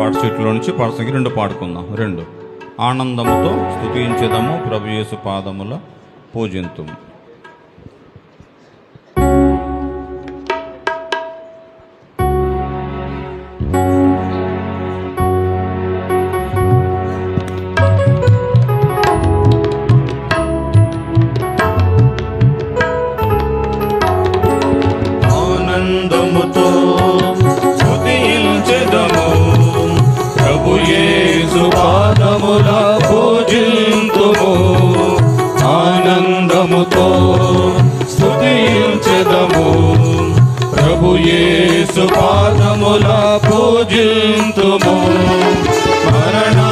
పాట చెట్లో నుంచి పాట సంఖ్య రెండు పాడుకుందాం. రెండు. ఆనందముతో స్థుతించదము ప్రభు యేసు పాదముల పూజింతుము. పాదముల పూజింతుము. మరణ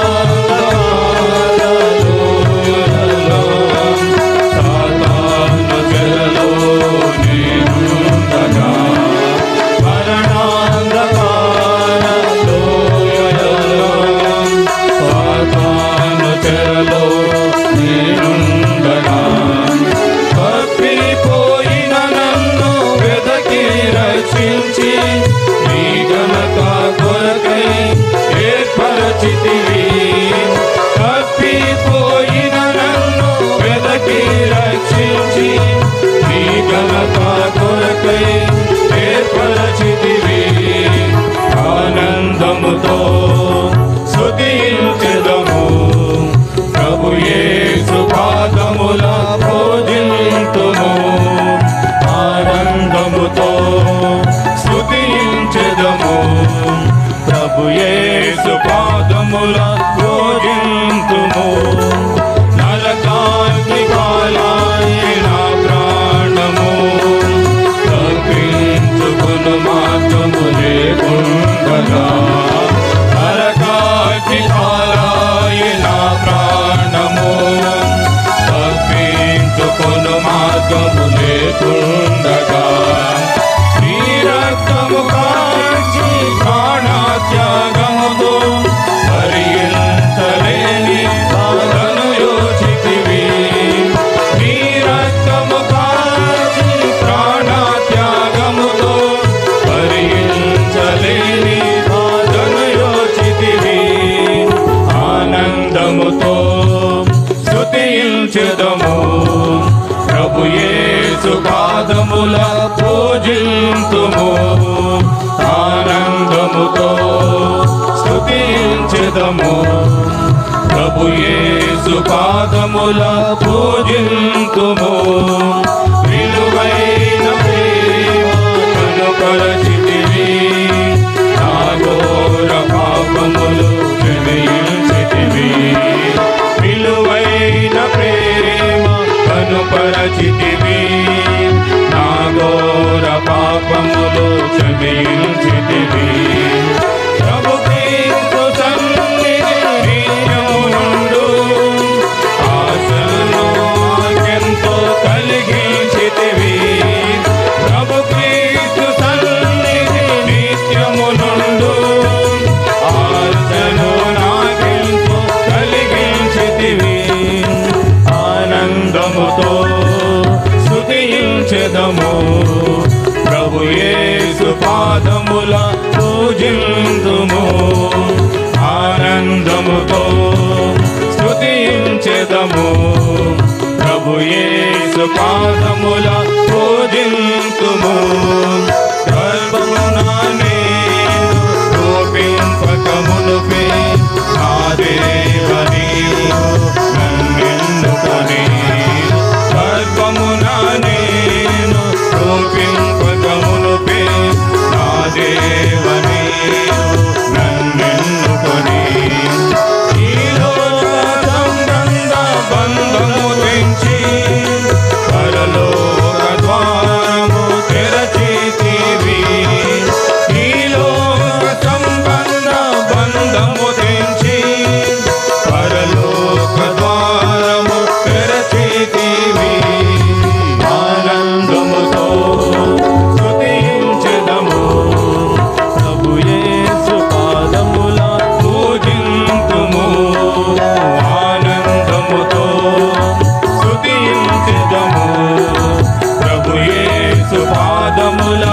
ఘనత కొరకై ఏర్పరచితివి ఆనందముతో స్తుతించెదము ప్రభు యేసు పాదముల పూజింతుము ఆనందముతో స్తుతించెదము ప్రభు యేసు యేసు పాదముల పూజింతుము. విలువైన ప్రేమను పరచితివి. నాగోర పాపములు క్షమించితివి. విలువైన ప్రేమ కనుపరచితివి నాగోర పాపములు క్షమించి ఆనందముతో స్థుతించెదము ప్రభు యేసు పాదముల పూజిందుము ఆనందముతో స్థుతించెదము ప్రభు యేసు పాదముల పూజింతుము. గర్భమున నేను రూపింపకమును పాదముల